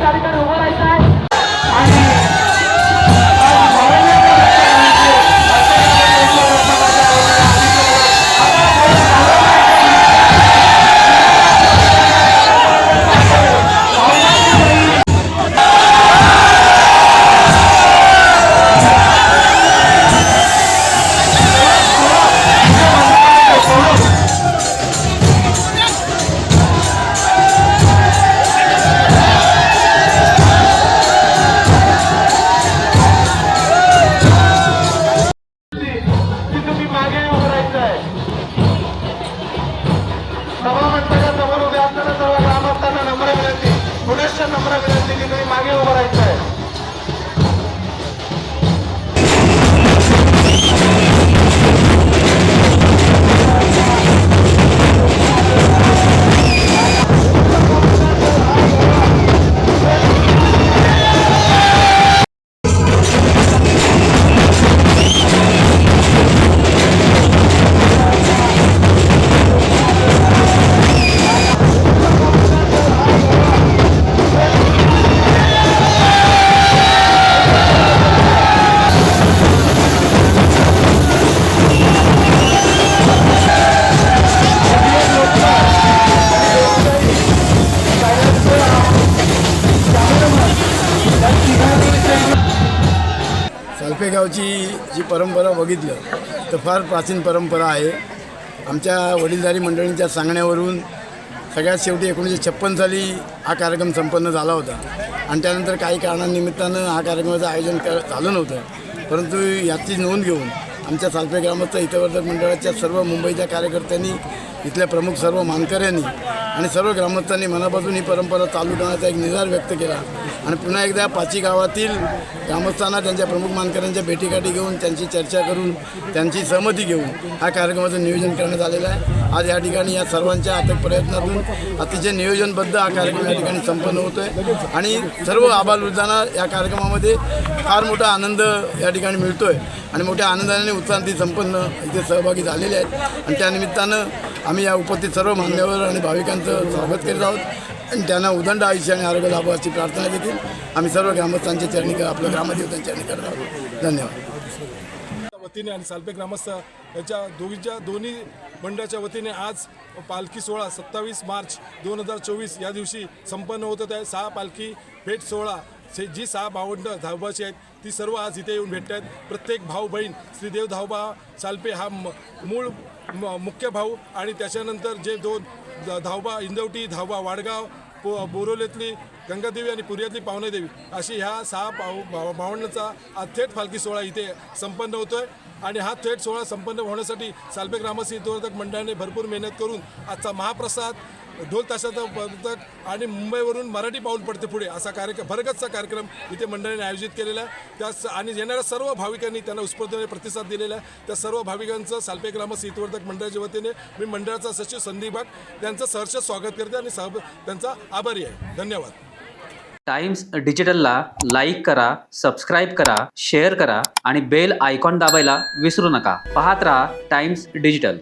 Tarikan Hukum Aisyah. मागे उभं राहायचं आहे आपेगावची जी परंपरा बघितलं तर फार प्राचीन परंपरा आहे. आमच्या वडीलधारी मंडळींच्या सांगण्यावरून सगळ्यात शेवटी एकोणीसशे छप्पन साली हा कार्यक्रम संपन्न झाला होता. आणि त्यानंतर काही कारणानिमित्तानं हा कार्यक्रमाचं आयोजन क झालं नव्हतं. परंतु याची नोंद घेऊन आमच्या सालपे ग्रामस्थ हितवर्धक मंडळाच्या सर्व मुंबईच्या कार्यकर्त्यांनी इथल्या प्रमुख सर्व मानकऱ्यांनी आणि सर्व ग्रामस्थांनी मनापासून ही परंपरा चालू करण्याचा एक निर्धार व्यक्त केला. आणि पुन्हा एकदा पाची गावातील ग्रामस्थांना त्यांच्या प्रमुख मानकऱ्यांच्या भेटीगाठी घेऊन त्यांची चर्चा करून त्यांची सहमती घेऊन हा कार्यक्रमाचं नियोजन करण्यात आलेलं आहे. आज या ठिकाणी या सर्वांच्या अथक प्रयत्नातून अतिशय नियोजनबद्ध हा कार्यक्रम या ठिकाणी संपन्न होतो आहे आणि सर्व आबालवृद्धांना या कार्यक्रमामध्ये फार मोठा आनंद या ठिकाणी मिळतो आहे आणि मोठ्या आनंदाने उत्साहाने संपन्न इथे सहभागी झालेले आहेत. आणि त्यानिमित्तानं आम्ही या उपस्थित सर्व मान्यवर आणि भाविकांचं स्वागत करीत आहोत. आणि त्यांना उदंड आयुष्य आणि आरोग्य लाभो अशी प्रार्थना देखील आम्ही सर्व ग्रामस्थांच्या चरणी आपल्या ग्रामदेवतांच्या चरणी करत आहोत धन्यवाद. वतीने आणि सालपे ग्रामस्थ याच्या दोघीच्या दोन्ही मंडळाच्या वतीने आज पालखी सोहळा सत्तावीस मार्च दोन हजार चोवीस या दिवशी संपन्न होत आहे सहा पालखी भेट सोहळा. जी सहा भावंड धावबाची आहेत ती सर्व आज इथे येऊन भेटत आहेत. प्रत्येक भाऊ बहीण श्रीदेव धावबा सालपे हा म- मूळ म- मुख्य भाऊ आणि त्याच्यानंतर जे दोन धावबा इंदवटी धावबा वाडगाव पो बोरोलेतली गंगादेवी आणि पुर्यातली पावनेदेवी अशी ह्या सहा पाव भाव- भावंडांचा आज थेट पालखी सोहळा इथे संपन्न होतो आहे आणि हा थेट सोहळा संपन्न होण्यासाठी सालबे ग्रामस्थ हितवर्धक मंडळाने भरपूर मेहनत करून आजचा महाप्रसाद ढोल ताशाचं पथक आणि मुंबईवरून मराठी पाऊल पडते पुढे. असा कार्यक्रम भरगतचा कार्यक्रम इथे मंडळाने आयोजित केलेला आहे. त्यास आणि येणाऱ्या सर्व भाविकांनी त्यांना उत्स्फूर्तपणे प्रतिसाद दिलेला आहे. त्या सर्व भाविकांचं सालपे ग्राम हितवर्धक मंडळाच्या वतीने मी मंडळाचा सचिव संदीप भाग त्यांचं सहर्ष स्वागत करते आणि सह त्यांचा आभारी आहे. धन्यवाद. टाइम्स डिजिटलला लाईक करा सबस्क्राईब करा शेअर करा आणि बेल आयकॉन दाबायला विसरू नका. पाहत रहा टाइम्स डिजिटल.